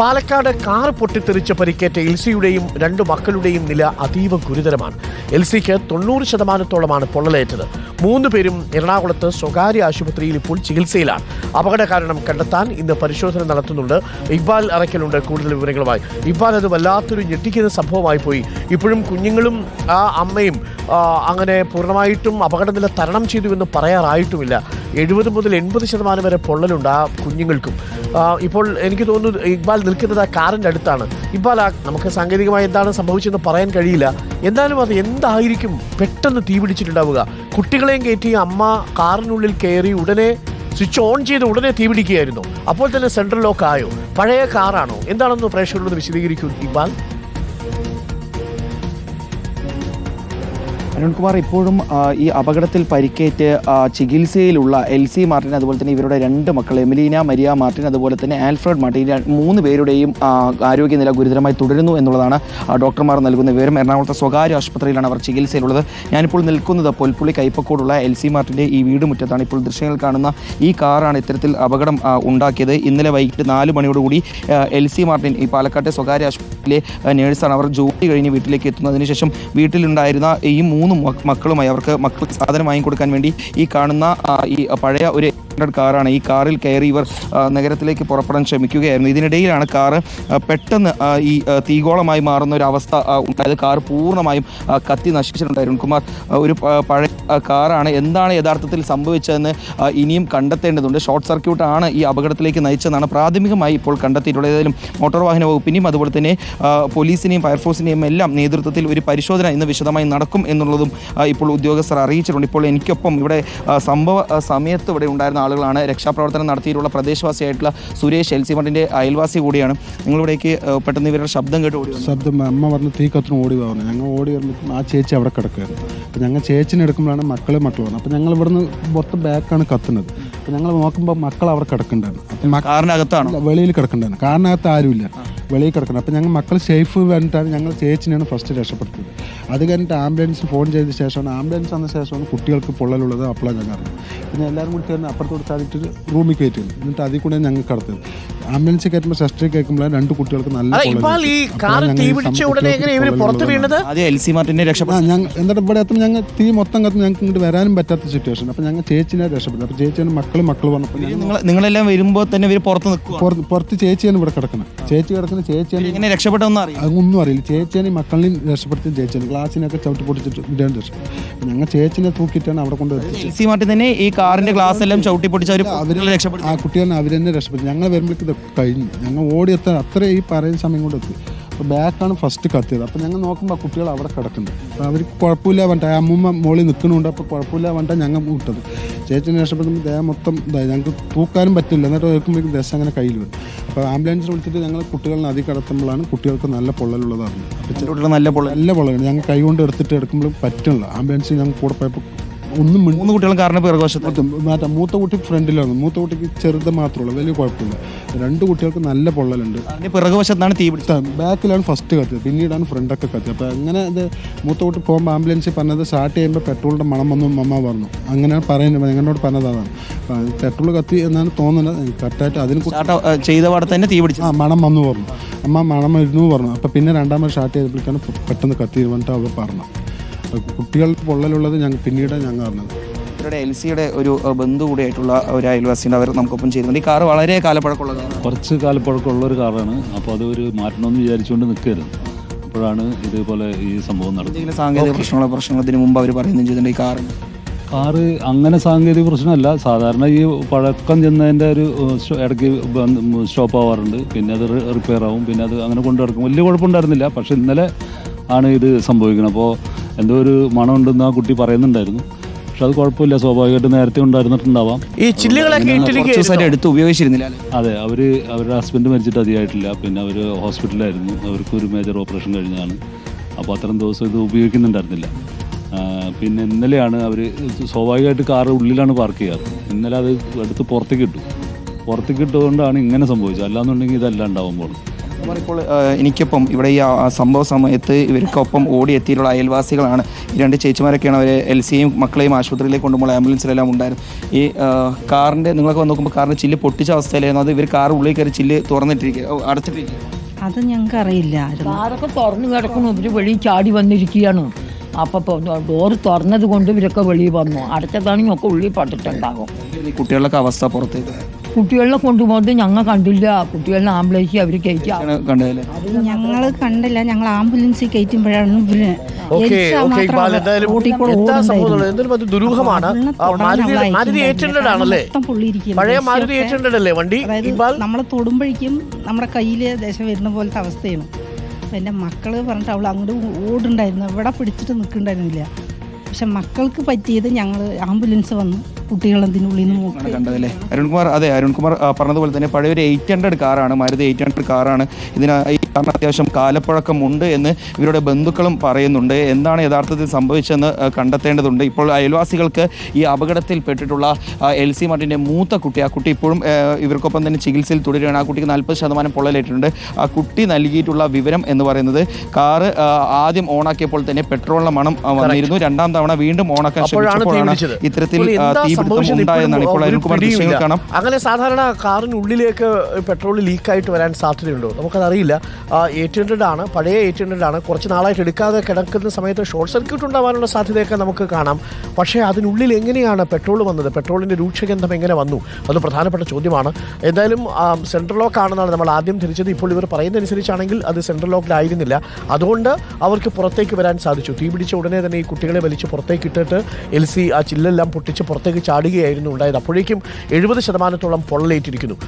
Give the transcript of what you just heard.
Palakkad car പൊട്ടിത്തെറിച്ച് പരിക്കേറ്റ എൽസിയുടെയും രണ്ടു മക്കളുടെയും നില അതീവ ഗുരുതരമാണ്. എൽസിക്ക് തൊണ്ണൂറ് ശതമാനത്തോളമാണ് പൊള്ളലേറ്റത്. മൂന്ന് പേരും എറണാകുളത്ത് സ്വകാര്യ ആശുപത്രിയിൽ ഇപ്പോൾ ചികിത്സയിലാണ്. അപകട കാരണം കണ്ടെത്താൻ ഇന്ന് പരിശോധന നടത്തുന്നുണ്ട്. ഇക്ബാൽ അറയ്ക്കലുണ്ട് കൂടുതൽ വിവരങ്ങളുമായി. ഇക്ബാൽ അത് വല്ലാത്തൊരു ഞെട്ടിക്കുന്ന സംഭവമായി പോയി. ഇപ്പോഴും കുഞ്ഞുങ്ങളും ആ അമ്മയും അങ്ങനെ പൂർണമായിട്ടും അപകടനില തരണം ചെയ്തു എന്ന് പറയാറായിട്ടുമില്ല. എഴുപത് മുതൽ എൺപത് ശതമാനം വരെ പൊള്ളലുണ്ട് ആ കുഞ്ഞുങ്ങൾക്കും. ഇപ്പോൾ എനിക്ക് തോന്നുന്നു ഇക്ബാൽ നിൽക്കുന്നത് ആ കാറിന്റെ അടുത്താണ്. ഇക്ബാൽ നമുക്ക് സാങ്കേതികമായി എന്താണ് സംഭവിച്ചതെന്ന് പറയാൻ കഴിയില്ല. എന്തായാലും അത് എന്തായിരിക്കും പെട്ടെന്ന് തീ പിടിച്ചിട്ടുണ്ടാവുക. കുട്ടികളെയും കയറ്റി അമ്മ കാറിനുള്ളിൽ കയറി ഉടനെ സ്വിച്ച് ഓൺ ചെയ്ത് ഉടനെ തീ പിടിക്കുകയായിരുന്നു. അപ്പോൾ തന്നെ സെൻട്രൽ ലോക്ക് ആയോ പഴയ കാറാണോ? എന്താണെന്ന് പ്രേക്ഷകരോട് വിശദീകരിക്കും ഇക്ബാൽ. അരുൺകുമാർ ഇപ്പോഴും ഈ അപകടത്തിൽ പരിക്കേറ്റ് ചികിത്സയിലുള്ള എൽ സി മാർട്ടിൻ അതുപോലെ തന്നെ ഇവരുടെ രണ്ട് മക്കൾ എമിലീന മരിയ മാർട്ടിൻ അതുപോലെ തന്നെ ആൽഫ്രഡ് മാർട്ടിൻ മൂന്ന് പേരുടെയും ആരോഗ്യനില ഗുരുതരമായി തുടരുന്നു എന്നുള്ളതാണ് ഡോക്ടർമാർ നൽകുന്ന വിവരം. എറണാകുളത്തെ സ്വകാര്യ ആശുപത്രിയിലാണ് അവർ ചികിത്സയിലുള്ളത്. ഞാനിപ്പോൾ നിൽക്കുന്നത് പൊൽപ്പുള്ളി കൈപ്പക്കോടുള്ള എൽ സി മാർട്ടിന്റെ ഈ വീട് മുറ്റത്താണ് ഇപ്പോൾ ദൃശ്യങ്ങൾ കാണുന്ന ഈ കാറാണ് ഇത്തരത്തിൽ അപകടം ഉണ്ടാക്കിയത്. ഇന്നലെ വൈകിട്ട് നാല് മണിയോടുകൂടി എൽ സി മാർട്ടിൻ ഈ പാലക്കാട്ടെ സ്വകാര്യ ആശുപത്രിയിലെ നേഴ്സാണ്. അവർ ജോലി കഴിഞ്ഞ് വീട്ടിലേക്ക് എത്തുന്നതിന് ശേഷം വീട്ടിലുണ്ടായിരുന്ന ഈ മൂന്ന് മക്ക- മക്കളുമായി അവർക്ക് മക്കൾക്ക് സാധനം വാങ്ങിക്കൊടുക്കാൻ വേണ്ടി ഈ കാണുന്ന ഈ പഴയ ഒരു ഹൺഡ്രഡ് കാറാണ്. ഈ കാറിൽ കയറി ഇവർ നഗരത്തിലേക്ക് പുറപ്പെടാൻ ശ്രമിക്കുകയായിരുന്നു. ഇതിനിടയിലാണ് കാറ് പെട്ടെന്ന് ഈ തീഗോളമായി മാറുന്ന ഒരു അവസ്ഥ ഉണ്ടായത്. കാർ പൂർണമായും കത്തി നശിച്ചിട്ടുണ്ടായിരുന്നു കുമാർ ഒരു പഴയ കാറാണ് എന്താണ് യഥാർത്ഥത്തിൽ സംഭവിച്ചതെന്ന് ഇനിയും കണ്ടെത്തേണ്ടതുണ്ട്. ഷോർട്ട് സർക്യൂട്ട് ആണ് ഈ അപകടത്തിലേക്ക് നയിച്ചതെന്നാണ് പ്രാഥമികമായി ഇപ്പോൾ കണ്ടെത്തിയിട്ടുള്ളത്. ഏതായാലും മോട്ടോർ വാഹന വകുപ്പിനെയും അതുപോലെ തന്നെ പോലീസിനെയും ഫയർഫോഴ്സിനെയും എല്ലാം നേതൃത്വത്തിൽ ഒരു പരിശോധന ഇന്ന് വിശദമായി നടക്കും എന്നുള്ളതും ഇപ്പോൾ ഉദ്യോഗസ്ഥർ അറിയിച്ചിട്ടുണ്ട്. ഇപ്പോൾ എനിക്കൊപ്പം ഇവിടെ സംഭവ സമയത്ത് ഇവിടെ ഉണ്ടായിരുന്ന ആളുകളാണ് രക്ഷാപ്രവർത്തനം നടത്തിയിട്ടുള്ള പ്രദേശവാസിയായിട്ടുള്ള സുരേഷ് എൽ സി മണ്ടിന്റെ അയൽവാസി കൂടിയാണ്. നിങ്ങളിവിടേക്ക് പെട്ടെന്ന് ഇവരുടെ ശബ്ദം കേട്ട് ഓടി ശബ്ദം അമ്മ പറഞ്ഞ് തീ കത്തിന് ഓടി പോകുന്നത് ഞങ്ങൾ ഓടി വരുമ്പോൾ ആ ചേച്ചി അവിടെ കിടക്കുകയായിരുന്നു. അപ്പോൾ ഞങ്ങൾ ചേച്ചിനെ എടുക്കുമ്പോഴാണ് മക്കൾ മക്കൾ വന്നത്. അപ്പോൾ ഞങ്ങൾ ഇവിടുന്ന് മൊത്തം ബാക്കാണ് കത്തുന്നത്. അപ്പോൾ ഞങ്ങൾ നോക്കുമ്പോൾ മക്കൾ അവിടെ കിടക്കേണ്ടതാണ് അപ്പം കാറിനകത്താണോ? വെളിയിൽ കിടക്കേണ്ടതാണ് കാറിനകത്ത് ആരുമില്ല. വെളിയിൽ കിടക്കുന്നത്. അപ്പോൾ ഞങ്ങൾ മക്കൾ സേഫ് വേണ്ടിയിട്ടാണ് ഞങ്ങൾ ചേച്ചിനെയാണ് ഫസ്റ്റ് രക്ഷപ്പെടുത്തിയത്. അത് കഴിഞ്ഞിട്ട് ആംബുലൻസ് ഫോൺ ചെയ്ത ശേഷമാണ് ആംബുലൻസ് വന്ന ശേഷമാണ് കുട്ടികൾക്ക് പൊള്ളലുള്ളത് അപ്പോഴാണ് ഞങ്ങൾ അറിഞ്ഞത്. പിന്നെ എല്ലാവരും കൂടി ചേർന്ന് അപ്പുറത്തോട് ചാടിയിട്ട് റൂമിൽ കയറ്റിയത് എന്നിട്ട് അതിൽ കൂടെ ഞങ്ങൾ കടത്തത് ആംബുലൻസ് കയറ്റുമ്പോൾ സെസ്റ്റർ കേൾക്കുമ്പോഴാണ് രണ്ട് കുട്ടികൾക്ക് നല്ല എന്നിട്ട് ഇവിടെ എത്തുമ്പോൾ ഞങ്ങൾ തീ മൊത്തം കത്തും ഞങ്ങൾക്ക് ഇങ്ങോട്ട് വരാനും പറ്റാത്ത സിറ്റുവേഷൻ അപ്പം ഞങ്ങൾ ചേച്ചിനെ രക്ഷപ്പെട്ടു അപ്പോൾ ചേച്ചിയാണ് മക്കൾ മക്കൾ വന്നപ്പോൾ നിങ്ങളെല്ലാം വരുമ്പോൾ തന്നെ ഇവർ പുറത്ത് നിൽക്കുക പുറത്ത് പുറത്ത് ചേച്ചിയാണ് ഇവിടെ കിടക്കുന്നത്. ചേച്ചി കിടക്കുന്ന ചേച്ചിയാണ് ചേച്ചിയാണ് ഇങ്ങനെ രക്ഷപ്പെട്ടൊന്നും അറിയാം അതൊന്നും അറിയില്ല. ചേച്ചിയാണ് മക്കളിൽ രക്ഷപ്പെടുത്തി ചേച്ചിയാണ് ഗ്ലാസ്സിനൊക്കെ ചവിട്ടി പൊട്ടിച്ചിട്ട് രക്ഷപ്പെട്ടു ഞങ്ങൾ ചേച്ചിനെ തൂക്കിയിട്ടാണ് അവിടെ കൊണ്ട് എത്തിച്ചത് എൽ സി മാർട്ടിൻ തന്നെ ഈ കാറിന്റെ ഗ്ലാസ് എല്ലാം ചവിട്ടി പൊട്ടിച്ച് അവർ അവരെ രക്ഷപ്പെടുത്തി. ആ കുട്ടികളെ അവർ തന്നെ രക്ഷപ്പെട്ടു ഞങ്ങൾ വരുമ്പോഴേക്കും കഴിഞ്ഞു. ഞങ്ങൾ ഓടിയെത്താൻ അത്ര ഈ പറയുന്ന സമയം കൊണ്ട് എത്തി. അപ്പോൾ ബാക്കാണ് ഫസ്റ്റ് കട്ട് ചെയ്തത്. അപ്പോൾ ഞങ്ങൾ നോക്കുമ്പോൾ കുട്ടികൾ അവിടെ കിടക്കുന്നുണ്ട്. അപ്പോൾ അവർക്ക് കുഴപ്പമില്ല വേണ്ട അമ്മൂമ്മ മോളിൽ നിൽക്കുന്നുണ്ട് അപ്പോൾ കുഴപ്പമില്ല വേണ്ട ഞങ്ങൾ വിട്ടത് ചേച്ചിനെ രക്ഷപ്പെടുമ്പോൾ ദേഹം മൊത്തം ഇതായി. ഞങ്ങൾക്ക് തൂക്കാനും പറ്റില്ല. എന്നിട്ട് നോക്കുമ്പോഴേക്കും ദേശം അങ്ങനെ കയ്യിൽ വരും. അപ്പോൾ ആംബുലൻസ് വിളിച്ചിട്ട് ഞങ്ങൾ കുട്ടികളെ നദി കടത്തുമ്പോഴാണ് കുട്ടികൾക്ക് നല്ല പൊള്ളലുള്ളതാണ് അപ്പോൾ നല്ല പൊള്ളൽ. നല്ല പൊള്ളലാണ് ഞങ്ങൾ കൈ കൊണ്ട് എടുത്തിട്ട് എടുക്കുമ്പോഴും പറ്റുന്നില്ല. ആംബുലൻസ് ഞങ്ങൾ കൂടെ പോയപ്പോൾ ഒന്നും മൂന്ന് കുട്ടികളും കാരണം പിറകുവശത്ത് മാറ്റാം മൂത്ത കുട്ടി ഫ്രണ്ടിലാണ്. മൂത്ത കുട്ടിക്ക് ചെറുത് മാത്രമേ ഉള്ളൂ. വലിയ കുഴപ്പമില്ല. രണ്ട് കുട്ടികൾക്ക് നല്ല പൊള്ളലുണ്ട്. പിറകുവശത്താണ് തീ പിടിച്ചത്. ബാക്കിലാണ് ഫസ്റ്റ് കത്തിയത്. പിന്നീടാണ് ഫ്രണ്ടൊക്കെ കത്തിയത്. അപ്പോൾ അങ്ങനെ ഇത് മൂത്ത കുട്ടി പോകുമ്പോൾ ആംബുലൻസിൽ പറഞ്ഞത് സ്റ്റാർട്ട് ചെയ്യുമ്പോൾ പെട്രോളിന്റെ മണം വന്നു അമ്മ പറഞ്ഞു. അങ്ങനെയാണ് പറയുന്നത് ഞങ്ങളോട് പറഞ്ഞതാണ് പെട്രോൾ കത്തി എന്നാണ് തോന്നുന്നത്. കറക്റ്റായിട്ട് അതിന് ചെയ്ത പാടെ തന്നെ തീ പിടിച്ചു. ആ മണം വന്നു പറഞ്ഞു. അമ്മ മണം വരുന്നു പറഞ്ഞു. അപ്പോൾ പിന്നെ രണ്ടാമത് സ്റ്റാർട്ട് ചെയ്തപ്പോഴേക്കാണ് പെട്ടെന്ന് കത്തി വന്നിട്ട് അവർ പറഞ്ഞു. കുട്ടികൾക്ക് പൊള്ളലുള്ളത് ഞങ്ങൾ പിന്നീട് ഞങ്ങൾ അറിഞ്ഞത് ഇവരുടെ എൽ സിയുടെ ഒരു ബന്ധു കൂടിയായിട്ടുള്ള ഒരു അയൽവാസിയുണ്ട് അവർ നമുക്കൊപ്പം ചെയ്യുന്നുണ്ട്. ഈ കാർ വളരെ കാലപ്പഴക്കമുള്ളതാണ്. കുറച്ച് കാലപ്പഴക്കമുള്ള ഒരു കാറാണ്. അപ്പോൾ അത് ഒരു മാറ്റണമെന്ന് വിചാരിച്ചുകൊണ്ട് നിൽക്കരുത്. അപ്പോഴാണ് ഇതുപോലെ ഈ സംഭവം നടന്നത്. സാങ്കേതിക പ്രശ്നങ്ങളോ പ്രശ്നത്തിന് മുമ്പ് അവർ പറയുന്നത് ചെയ്തിട്ടുണ്ട് ഈ കാറിന് കാറ് അങ്ങനെ സാങ്കേതിക പ്രശ്നമല്ല. സാധാരണ ഈ പഴക്കം ചെന്നതിന്റെ ഒരു ഇടയ്ക്ക് സ്റ്റോപ്പ് ആവാറുണ്ട്. പിന്നെ അത് റിപ്പയർ ആവും പിന്നെ അത് അങ്ങനെ കൊണ്ടുനടക്കും. വലിയ കുഴപ്പമുണ്ടായിരുന്നില്ല. പക്ഷേ ഇന്നലെ ആണ് ഇത് സംഭവിക്കുന്നത്. അപ്പോൾ എന്തോ ഒരു മണമുണ്ടെന്ന് ആ കുട്ടി പറയുന്നുണ്ടായിരുന്നു. പക്ഷെ അത് കുഴപ്പമില്ല സ്വാഭാവികമായിട്ട് നേരത്തെ ഉണ്ടായിരുന്നിട്ടുണ്ടാവാം. ഈ ചില്ലുകളൊക്കെ കുറച്ച് ഇട്ടിരിക്കുകയായിരുന്നു? ദിവസമായിട്ട് എടുത്ത് ഉപയോഗിച്ചിരുന്നില്ല അല്ലേ? അതെ അവർ അവരുടെ ഹസ്ബൻഡ് മരിച്ചിട്ട് അധികമായിട്ടില്ല. പിന്നെ അവർ ഹോസ്പിറ്റലായിരുന്നു അവർക്ക് ഒരു മേജർ ഓപ്പറേഷൻ കഴിഞ്ഞതാണ്. അപ്പോൾ അത്രയും ദിവസം ഇത് ഉപയോഗിക്കുന്നുണ്ടായിരുന്നില്ല. ആ, പിന്നെ ഇന്നലെയാണ് അവർ സ്വാഭാവികമായിട്ട് കാർ ഉള്ളിലാണ് പാർക്ക് ചെയ്യാറ് ഇന്നലെ അത് എടുത്ത് പുറത്തേക്ക് ഇട്ടു. പുറത്തേക്ക് ഇട്ടുകൊണ്ടാണ് ഇങ്ങനെ സംഭവിച്ചത്. അല്ലാന്നുണ്ടെങ്കിൽ ഇതല്ല ഉണ്ടാവാൻ പോകുന്നത് ഇപ്പോൾ എനിക്കൊപ്പം ഇവിടെ ഈ സംഭവ സമയത്ത് ഇവർക്കൊപ്പം ഓടിയെത്തിയിട്ടുള്ള അയൽവാസികളാണ്. ഈ രണ്ട് ചേച്ചിമാരൊക്കെയാണ് അവർ എൽ സിയും മക്കളെയും ആശുപത്രിയിലേക്ക് കൊണ്ടുപോകുമ്പോൾ ആംബുലൻസിലെല്ലാം ഉണ്ടായിരുന്നു ഈ കാറിന്റെ നിങ്ങളൊക്കെ വന്ന് നോക്കുമ്പോൾ കാറിന്റെ ചില്ല് പൊട്ടിച്ച അവസ്ഥയിലായിരുന്നു. അത് ഇവർ കാർ ഉള്ളിൽ കയറി ചില്ല് തുറന്നിട്ടിരിക്കുക അടച്ചിട്ടിരിക്കുക. അത് ഞങ്ങൾക്ക് അറിയില്ല. കാറൊക്കെ തുറന്നു കിടക്കണു ഇവർ വെളിയിൽ ചാടി വന്നിരിക്കുകയാണ്. അപ്പോൾ ഡോറ് തുറന്നത് കൊണ്ട് ഇവരൊക്കെ വെളിയിൽ വന്നു. അടുത്തതാണെങ്കിൽ ഒക്കെ ഉള്ളിൽ പട്ടിട്ടുണ്ടാകും കുട്ടികളൊക്കെ കുട്ടികളുടെ അവസ്ഥ പുറത്തേക്ക്. കുട്ടികളെ കൊണ്ടുപോകുന്നത് ഞങ്ങൾ കണ്ടില്ല. കുട്ടികളെ ആംബുലൻസിൽ അവർ കയറ്റി. കണ്ടതല്ലേ? ഞങ്ങൾ കണ്ടില്ല. ഞങ്ങൾ ആംബുലൻസിൽ കയറ്റുമ്പോഴാണ് ഇവർ ഓക്കെ എലിസ ഓക്കെ ഇക്ബാൽ എന്തായാലും എന്താ സംഭവം? എന്തായാലും അത് ദുരൂഹമാണ്. ആ, തൊടാൻ മാരുതി അവളെ മാരുതി എയ്റ്റ് ഹൺഡ്രഡ് ആണല്ലേ മൊത്തം. പഴയ മാരുതി ദേശീയമൊക്കെ എയ്റ്റ് ഹൺഡ്രഡ് അല്ലേ വണ്ടി? അതായത് ഇക്ബാൽ? നമ്മളെ തൊടുമ്പോഴേക്കും നമ്മുടെ കയ്യിൽ ദേശം വരുന്ന പോലത്തെ അവസ്ഥയാണ്. അപ്പം എന്റെ മക്കൾ പറഞ്ഞിട്ട് അവൾ അങ്ങോട്ട് ഓടുണ്ടായിരുന്നു ഇവിടെ പിടിച്ചിട്ട് നിൽക്കണ്ടായിരുന്നില്ല പക്ഷെ മക്കൾക്ക് പറ്റിയത് ഞങ്ങൾ ആംബുലൻസ് വന്ന്. നിന്ന് ആണ് നോക്കി. കണ്ടതല്ലേ? അരുൺകുമാർ അതെ അരുൺകുമാർ പറഞ്ഞതുപോലെ തന്നെ പഴയ ഒരു എയ്റ്റ് ഹൺഡ്രഡ് കാറാണ് മാരുതി എയ്റ്റ് ഹൺഡ്രഡ് കാറാണ്. ഇതിന് ഈ കാറിന് അത്യാവശ്യം കാലപ്പഴക്കമുണ്ട് എന്ന് ഇവരുടെ ബന്ധുക്കളും പറയുന്നുണ്ട്. എന്താണ് യഥാർത്ഥത്തിൽ സംഭവിച്ചതെന്ന് കണ്ടെത്തേണ്ടതുണ്ട്. ഇപ്പോൾ അയൽവാസികൾക്ക് ഈ അപകടത്തിൽ പെട്ടിട്ടുള്ള എൽ സി മാർട്ടിന്റെ മൂത്ത കുട്ടി ആ കുട്ടി ഇപ്പോഴും ഇവർക്കൊപ്പം തന്നെ ചികിത്സയിൽ തുടരുകയാണ്. ആ കുട്ടിക്ക് നാൽപ്പത് ശതമാനം പൊള്ളലേറ്റിട്ടുണ്ട്. ആ കുട്ടി നൽകിയിട്ടുള്ള വിവരം എന്ന് പറയുന്നത് കാറ് ആദ്യം ഓണാക്കിയപ്പോൾ തന്നെ പെട്രോളിന്റെ മണം വന്നിരുന്നു. രണ്ടാം തവണ വീണ്ടും ഓണാക്കാൻ തീ ശ്രമിച്ചപ്പോഴാണ് ഇത്തരത്തിൽ തീപിടുത്തം സംഭവിച്ചത് അങ്ങനെ സാധാരണ കാറിനുള്ളിലേക്ക് പെട്രോൾ ലീക്കായിട്ട് വരാൻ സാധ്യതയുണ്ടോ? നമുക്കതറിയില്ല. എയ്റ്റ് ഹൺഡ്രഡ് ആണ് പഴയ എയ്റ്റ് ഹൺഡ്രഡ് ആണ്. കുറച്ച് നാളായിട്ട് എടുക്കാതെ കിടക്കുന്ന സമയത്ത് ഷോർട്ട് സർക്യൂട്ട് ഉണ്ടാവാനുള്ള സാധ്യതയൊക്കെ നമുക്ക് കാണാം. പക്ഷേ അതിനുള്ളിൽ എങ്ങനെയാണ് പെട്രോൾ വന്നത്? പെട്രോളിന്റെ രൂക്ഷഗന്ധം എങ്ങനെ വന്നു? അത് പ്രധാനപ്പെട്ട ചോദ്യമാണ്. എന്തായാലും സെൻട്രൽ ലോക്ക് ആണെന്നാണ് നമ്മൾ ആദ്യം ധരിച്ചത്. ഇപ്പോൾ ഇവർ പറയുന്നതനുസരിച്ചാണെങ്കിൽ അത് സെൻട്രൽ ലോക്കിലായിരുന്നില്ല അതുകൊണ്ട് അവർക്ക് പുറത്തേക്ക് വരാൻ സാധിച്ചു. തീ പിടിച്ച ഉടനെ തന്നെ ഈ കുട്ടികളെ വലിച്ച് പുറത്തേക്ക് ഇട്ടിട്ട് എൽ സി ആ ചില്ലെല്ലാം പൊട്ടിച്ച് പുറത്തേക്ക് ചാടുകയായിരുന്നു ഉണ്ടായത്. അപ്പോഴേക്കും എഴുപത് ശതമാനത്തോളം പൊള്ളലേറ്റിരിക്കുന്നു.